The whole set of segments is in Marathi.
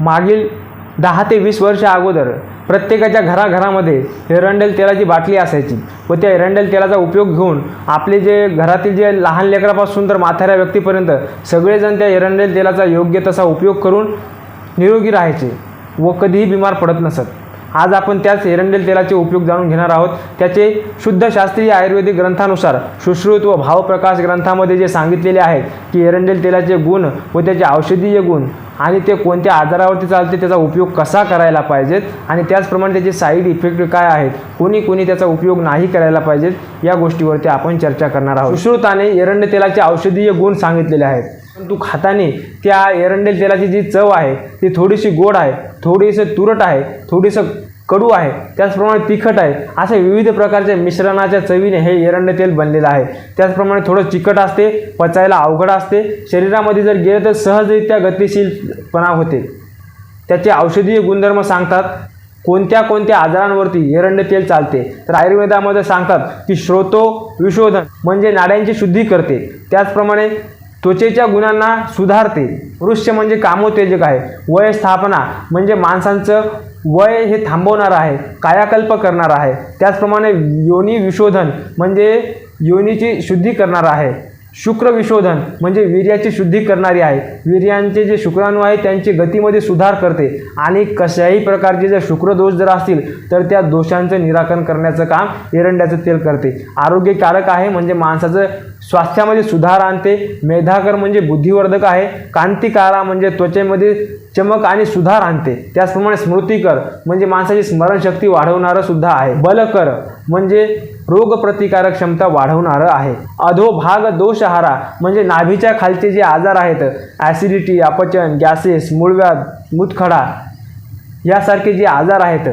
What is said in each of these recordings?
मागील दहा ते वीस वर्ष अगोदर प्रत्येकाच्या घराघरामध्ये एरंडेल तेलाची बाटली असायची व त्या एरंडेल तेलाचा उपयोग घेऊन आपले जे घरातील जे लहान लेकरापासून तर म्हाताऱ्या व्यक्तीपर्यंत सगळेजण त्या एरंडेल तेलाचा योग्य तसा उपयोग करून निरोगी राहायचे व कधीही बिमार पडत नसत. आज आपण त्याच एरंडेल तेलाचे उपयोग जाणून घेणार आहोत. त्याचे शुद्ध शास्त्रीय आयुर्वेदिक ग्रंथानुसार सुश्रुत व भावप्रकाश ग्रंथामध्ये जे सांगितलेले आहेत की एरंडेल तेलाचे गुण व त्याचे औषधीय गुण आणि ते कोणत्या आजारावरती चालते त्याचा उपयोग कसा करायला पाहिजेत आणि त्याचप्रमाणे त्याचे साईड इफेक्ट काय आहेत कोणी कोणी त्याचा उपयोग नाही करायला पाहिजेत या गोष्टीवरती आपण चर्चा करणार आहोत. सुश्रुताने एरंड तेलाचे औषधीय गुण सांगितलेले आहेत. परंतु खाताने त्या एरंडेल तेलाची जी चव आहे ती थोडीशी गोड आहे थोडीसं तुरट आहे थोडीसं कडू आहे. त्याचप्रमाणे तिखट आहे. असे विविध प्रकारच्या मिश्रणाच्या चवीने हे एरंड तेल बनलेलं आहे. त्याचप्रमाणे थोडं चिकट असते पचायला अवघड असते. शरीरामध्ये जर गेलं तर सहजरित्या गतिशीलपणा होते. त्याचे औषधीय गुणधर्म सांगतात कोणत्या कोणत्या आजारांवरती एरंड तेल चालते? तर आयुर्वेदामध्ये सांगतात की श्रोतो विशोधन म्हणजे नाड्यांची शुद्धी करते. त्याचप्रमाणे त्वचेच्या गुणांना सुधारते. वृक्ष म्हणजे कामोत्तेजक आहे. वय स्थापना म्हणजे माणसांचं वय हे थांबवणारं आहे कायाकल्प करणारं आहे. त्याचप्रमाणे योनी विशोधन म्हणजे योनीची शुद्धी करणारं आहे. शुक्र विशोधन म्हणजे वीर्याची शुद्धी करणारी आहे. वीर्यांचे जे शुक्राणू आहे त्यांची गतीमध्ये सुधार करते. आणि कशाही प्रकारचे जर शुक्रदोष जर असतील तर त्या दोषांचं निराकरण करण्याचं काम एरंड्याचं तेल करते. आरोग्यकारक आहे म्हणजे माणसाचं स्वास्थ्यामध्ये सुधार आणते. मेधाकर म्हणजे बुद्धिवर्धक आहे. कांतिकारा म्हणजे त्वचेमध्ये चमक आणि सुधार आणते. त्याचप्रमाणे स्मृतिकर म्हणजे माणसाची स्मरणशक्ती वाढवणारं सुद्धा आहे. बलकर म्हणजे रोगप्रतिकारक क्षमता वाढवणारं आहे. अधोभाग दोषहारा म्हणजे नाभीच्या खालचे जे आजार आहेत ॲसिडिटी अपचन गॅसेस मूळव्याध मूतखडा यासारखे जे आजार आहेत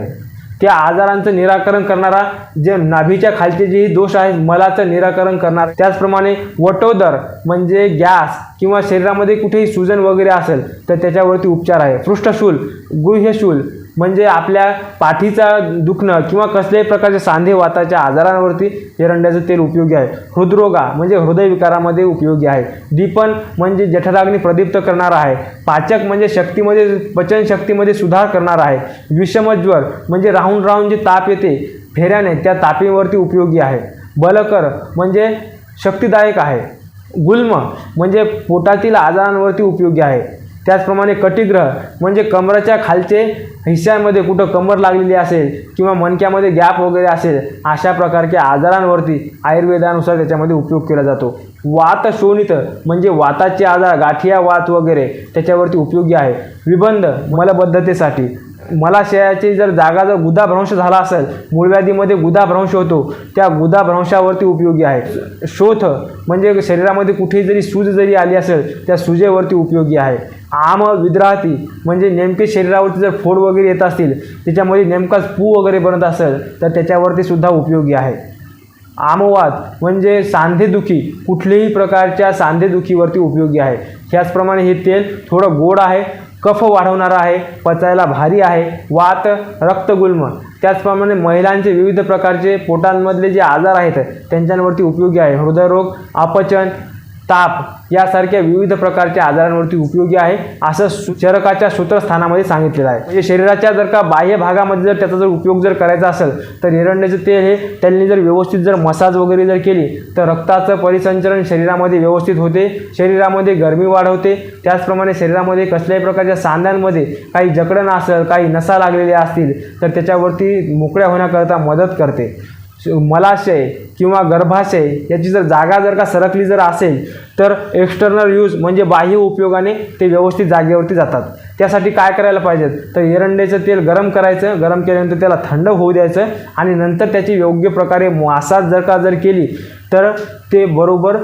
त्या आजारांचं निराकरण करणारा जे नाभीच्या खालचे जे दोष आहेत मलाचं निराकरण करणार त्याचप्रमाणे वटोदर म्हणजे गॅस किंवा शरीरामध्ये कुठेही सुजन वगैरे असेल तर त्याच्यावरती उपचार आहे. पृष्ठशूल गुह्यशूल म्हणजे आपल्या पाठीचा दुखणं किंवा कसल्याही प्रकारच्या सांधेवाताच्या आजारांवरती एरंड्याचं तेल उपयोगी आहे. हृदरोगा म्हणजे हृदयविकारामध्ये उपयोगी आहे. दीपन म्हणजे जठराग्नी प्रदीप्त करणारा आहे. पाचक म्हणजे शक्तीमध्ये पचनशक्तीमध्ये सुधार करणार आहे. विषमज्वर म्हणजे राहून राहून जे ताप येते फेऱ्याने त्या तापीवरती उपयोगी आहे. बलकर म्हणजे शक्तिदायक आहे. गुल्म म्हणजे पोटातील आजारांवरती उपयोगी आहे. त्याचप्रमाणे कटिग्रह म्हणजे कमराच्या खालचे हिस्स्यामध्ये कुठं कमर लागलेली असेल किंवा मणक्यामध्ये गॅप वगैरे असेल अशा प्रकारच्या आजारांवरती आयुर्वेदानुसार त्याच्यामध्ये उपयोग केला जातो. वात शोणित म्हणजे वाताचे आजार गाठिया वात वगैरे त्याच्यावरती उपयोगी आहे. विबंध मलबद्धतेसाठी. मलाशयाची जर जागा जर गुदाभ्रंश झाला असेल मूळव्याधीमध्ये गुदाभ्रंश होतो त्या गुदाभ्रंशावरती उपयोगी आहे. शोथ म्हणजे शरीरामध्ये कुठेही जरी सूज जरी आली असेल त्या सुजेवरती उपयोगी आहे. आम विद्राहती. म्हणजे नेमके शरीरावरती जर फोड वगैरे येत असतील त्याच्यामध्ये नेमकाच पू वगैरे बनत असेल तर त्याच्यावरती सुद्धा उपयोगी आहे. आमवात म्हणजे सांधेदुखी. कुठल्याही प्रकारच्या सांधेदुखीवरती उपयोगी आहे. त्याचप्रमाणे हे तेल थोडं गोड आहे कफ वाढवणारं आहे पचायला भारी आहे वात रक्तगुल्म. त्याचप्रमाणे महिलांचे विविध प्रकारचे पोटांमधले जे आजार आहेत त्यांच्यावरती उपयोगी आहे. हृदयरोग अपचन ताप यासारख्या विविध प्रकारच्या आजारांवरती उपयोगी आहे असं सु चरकाच्या सूत्रस्थानामध्ये सांगितलेलं आहे. म्हणजे शरीराच्या जर का बाह्य भागामध्ये जर त्याचा जर उपयोग जर करायचा असेल तर एरंड्याचं तेल हे त्यांनी जर व्यवस्थित जर मसाज वगैरे जर केली तर रक्ताचं परिसंचरण शरीरामध्ये व्यवस्थित होते शरीरामध्ये गरमी वाढवते त्याचप्रमाणे शरीरामध्ये कसल्याही प्रकारच्या सांध्यांमध्ये काही जकडण असेल काही नसा लागलेल्या असतील तर त्याच्यावरती मोकळ्या होण्याकरता मदत करते. मलाशय किंवा गर्भाशय याची जर जागा जर का सरकली जर असेल तर एक्सटर्नल यूज म्हणजे बाह्य उपयोगाने ते व्यवस्थित जागेवरती जातात. त्यासाठी काय करायला पाहिजेत? तर एरंडेचं तेल गरम करायचं गरम केल्यानंतर त्याला थंड होऊ द्यायचं आणि नंतर त्याची योग्य प्रकारे मासाज जर का जर केली तर ते बरोबर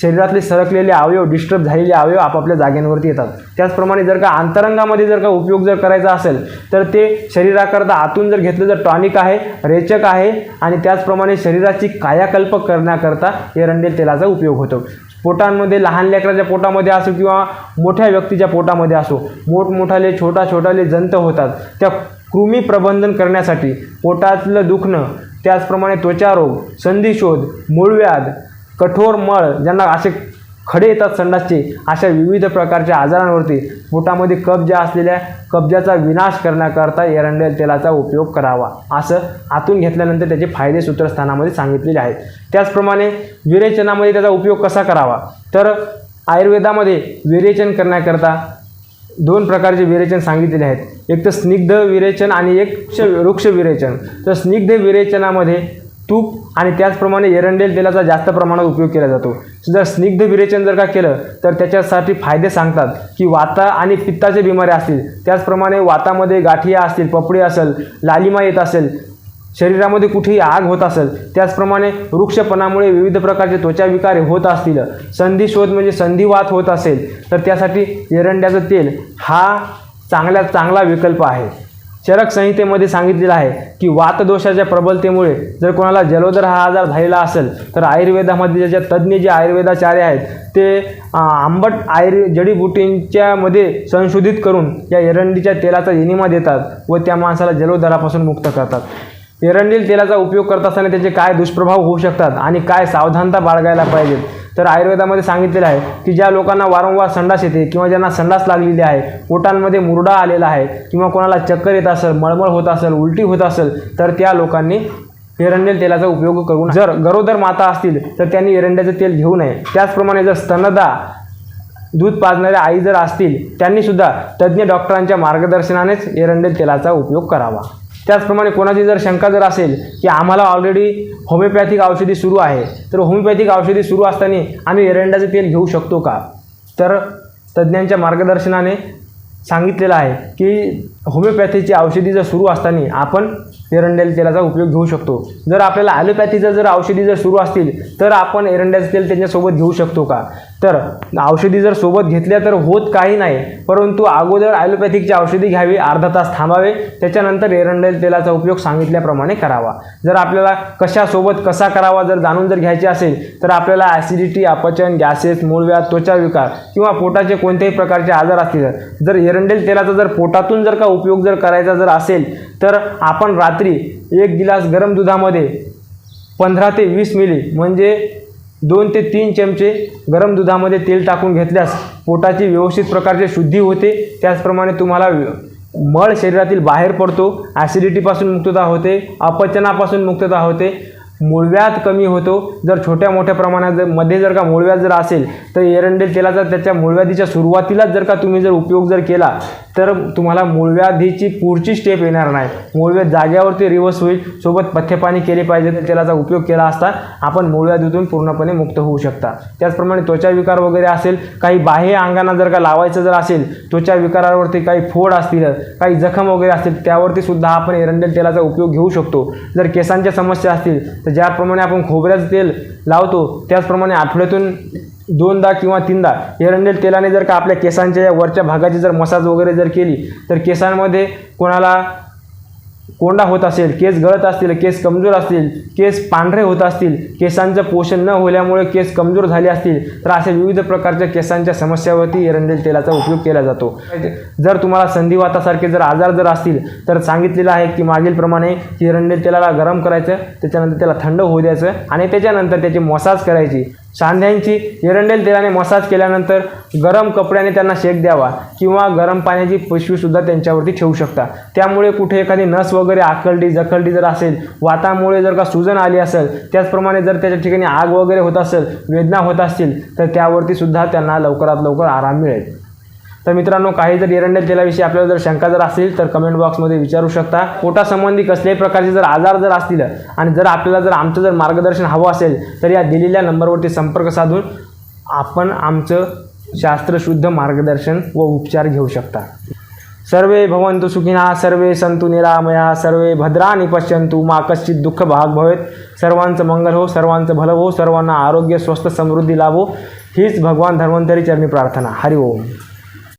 शरीरातले सरकलेले अवयव डिस्टर्ब झालेले अवयव आपापल्या जागेंवरती येतात. त्याचप्रमाणे जर का अंतरंगामध्ये जर का उपयोग जर करायचा असेल तर ते शरीराकरता आतून जर घेतलं तर टॉनिक आहे रेचक आहे आणि त्याचप्रमाणे शरीराची कायाकल्प करण्याकरता एरंडेल तेलाचा उपयोग होतो. पोटांमध्ये लहान लेकराच्या पोटामध्ये असो किंवा मोठ्या व्यक्तीच्या पोटामध्ये असो मोठमोठाले छोटा छोटाले जंत होतात. त्या कृमी प्रबंधन करण्यासाठी पोटातलं दुखणं त्याचप्रमाणे त्वचारोग संधिशोध मूळव्याध कठोर मळ ज्यांना असे खडे येतात संडासचे अशा विविध प्रकारच्या आजारांवरती पोटामध्ये कब्जा असलेल्या कब्जाचा विनाश करण्याकरता एरंडेल तेलाचा उपयोग करावा. असं आतून घेतल्यानंतर त्याचे फायदे सूत्रस्थानामध्ये सांगितलेले आहेत. त्याचप्रमाणे विरेचनामध्ये त्याचा उपयोग कसा करावा? तर आयुर्वेदामध्ये विरेचन करण्याकरता दोन प्रकारचे विरेचन सांगितलेले आहेत. एक तर स्निग्ध विरेचन आणि एक क्ष वृक्ष विरेचन. तर स्निग्ध विरेचनामध्ये तूप आणि त्याचप्रमाणे एरंडेल तेलाचा जास्त प्रमाणात उपयोग केला जातो. जर स्निग्ध विरेचन जर का केलं तर त्याच्यासाठी फायदे सांगतात की वाता आणि पित्ताचे बिमाऱ्या असतील. त्याचप्रमाणे वातामध्ये गाठिया असतील पपडी असेल लालिमा येत असेल शरीरामध्ये कुठेही आग होत असेल त्याचप्रमाणे वृक्षपणामुळे विविध प्रकारचे त्वचा विकार होत असतील. संधिशोध म्हणजे संधिवात होत असेल. तर त्यासाठी एरंड्याचं तेल हा चांगल्यात चांगला विकल्प आहे. चरक संहितेमध्ये सांगितलेलं आहे की वातदोषाच्या प्रबलतेमुळे जर कोणाला जलोदर हा आजार झालेला असेल तर आयुर्वेदामध्ये ज्या तज्ज्ञ जे आयुर्वेदाचार्य आहेत ते आंबट आयुर् जडीबुटींच्यामध्ये संशोधित करून या एरंडीच्या तेलाचा एनिमा देतात व त्या माणसाला जलोदरापासून मुक्त करतात. एरंडील तेलाचा उपयोग करत असताना त्याचे काय दुष्प्रभाव होऊ शकतात आणि काय सावधानता बाळगायला पाहिजेत? तर आयुर्वेदामध्ये सांगितलेलं आहे की ज्या लोकांना वारंवार संडास येते किंवा ज्यांना संडास लागलेली आहे पोटांमध्ये मुरडा आलेला आहे किंवा कोणाला चक्कर येत असेल मळमळ होत असेल उलटी होत असेल तर त्या लोकांनी एरंडेल तेलाचा उपयोग करून जर गरोदर माता असतील तर त्यांनी एरंड्याचं तेल घेऊ नये. त्याचप्रमाणे जर स्तनदा दूध पाजणाऱ्या आई जर असतील त्यांनीसुद्धा तज्ज्ञ डॉक्टरांच्या मार्गदर्शनानेच एरंडेल तेलाचा उपयोग करावा. त्याचप्रमाणे कोणाची जर शंका जर असेल की आम्हाला ऑलरेडी होमिओपॅथिक औषधी सुरू आहे तर होमिओपॅथिक औषधी सुरू असताना आम्ही एरंडाचं तेल घेऊ शकतो का? तर तज्ज्ञांच्या मार्गदर्शनाने सांगितलेलं आहे की होमिओपॅथीची औषधी जर सुरू असताना आपण एरंडेल तेलाचा उपयोग घेऊ शकतो. जर आपल्याला ॲलोपॅथीचं जर औषधी जर सुरू असतील तर आपण एरंड्याचं तेल त्याच्यासोबत घेऊ शकतो का? तर औषधी जर सोबत घेतल्या तर होत काही नाही परंतु अगोदर ॲलोपॅथिकची औषधी घ्यावी अर्धा तास थांबावे त्याच्यानंतर एरंडेल तेलाचा उपयोग सांगितल्याप्रमाणे करावा. जर आपल्याला कशासोबत कसा करावा जर जाणून जर घ्यायचे असेल तर आपल्याला ॲसिडिटी अपचन गॅसेस मूळव्याध त्वचा विकार किंवा पोटाचे कोणत्याही प्रकारचे आजार असतील जर एरंडेल तेलाचा जर पोटातून जर का उपयोग जर करायचा जर असेल तर आपण रात्री एक गिलास गरम दुधामध्ये पंधरा ते वीस मिली म्हणजे दोन ते तीन चमचे गरम दुधामध्ये तेल टाकून घेतल्यास पोटाची व्यवस्थित प्रकारची शुद्धी होते. त्याचप्रमाणे तुम्हाला मळ शरीरातील बाहेर पडतो ॲसिडिटीपासून मुक्तता होते अपचनापासून मुक्तता होते. मूळव्याध कमी होतो. जर छोट्या मोठ्या प्रमाणात जर मध्ये जर का मूळव्याध जर असेल तर एरंडेल तेलाचा त्याच्या मूळव्याधीच्या सुरुवातीलाच जर का तुम्ही जर उपयोग जर केला तर तुम्हाला मूळव्याधीची पुढची स्टेप येणार नाही. मूळव्याध जाग्यावरती रिव्हर्स होईल. सोबत पथ्यपाणी केले पाहिजे तर तेलाचा उपयोग केला असता आपण मूळव्याधीतून पूर्णपणे मुक्त होऊ शकता. त्याचप्रमाणे त्वचा विकार वगैरे असेल काही बाह्य अंगांना जर का लावायचं जर असेल त्वचा विकारावरती काही फोड असतील काही जखम वगैरे असतील त्यावरती सुद्धा आपण एरंडेल तेलाचा उपयोग घेऊ शकतो. जर केसांच्या समस्या असतील तर ज्याप्रमाणे आपण खोबऱ्याचं तेल लावतो त्याचप्रमाणे आठवड्यातून दोनदा किंवा तीनदा एरंडेल तेलाने जर का आपल्या केसांच्या या वरच्या भागाची जर मसाज वगैरे जर केली तर केसांमध्ये कोणाला कोंडा होत असेल केस गळत असतील केस कमजोर असतील केस पांढरे होत असतील केसांचं पोषण न होल्यामुळे केस कमजोर झाले असतील तर अशा विविध प्रकारच्या केसांच्या समस्यावरती एरंडेल तेलाचा उपयोग केला जातो. जर तुम्हाला संधिवातासारखे जर आजार जर असतील तर सांगितलेलं आहे की मागीलप्रमाणे की एरंडेल तेलाला गरम करायचं त्याच्यानंतर त्याला थंड होऊ द्यायचं आणि त्याच्यानंतर त्याची मसाज करायची. सांध्यांची एरंडेल तेलाने मसाज केल्यानंतर गरम कपड्याने त्यांना शेक द्यावा किंवा गरम पाण्याची पिशवीसुद्धा त्यांच्यावरती ठेवू शकता. त्यामुळे कुठे एखादी नस वगैरे आकलडी जखलडी जर असेल वातामुळे जर का सुजन आली असेल त्याचप्रमाणे जर त्याच्या ठिकाणी आग वगैरे होत असेल वेदना होत असतील तर त्यावरतीसुद्धा त्यांना लवकरात लवकर आराम मिळेल. तर मित्रांनो काही जर एरंडेल तेलाविषयी आपल्याला जर शंका जर असेल तर कमेंट बॉक्समध्ये विचारू शकता. पोटासंबंधी कसल्याही प्रकारचे जर आजार जर असतील आणि जर आपल्याला जर आमचं जर मार्गदर्शन हवं असेल तर या दिलेल्या नंबरवरती संपर्क साधून आपण आमचं शास्त्रशुद्ध मार्गदर्शन व उपचार घेऊ शकता. सर्वे भवंतु सुखिना सर्वे संतु निरामया सर्वे भद्रा पश्यंतु मा कश्चित दुःख भाग भवेत। सर्वांचं मंगल हो सर्वांचं भलं हो सर्वांना आरोग्य स्वस्थ समृद्धी लाभो। हीच भगवान धन्वंतरी चरणी प्रार्थना. हरि ओम.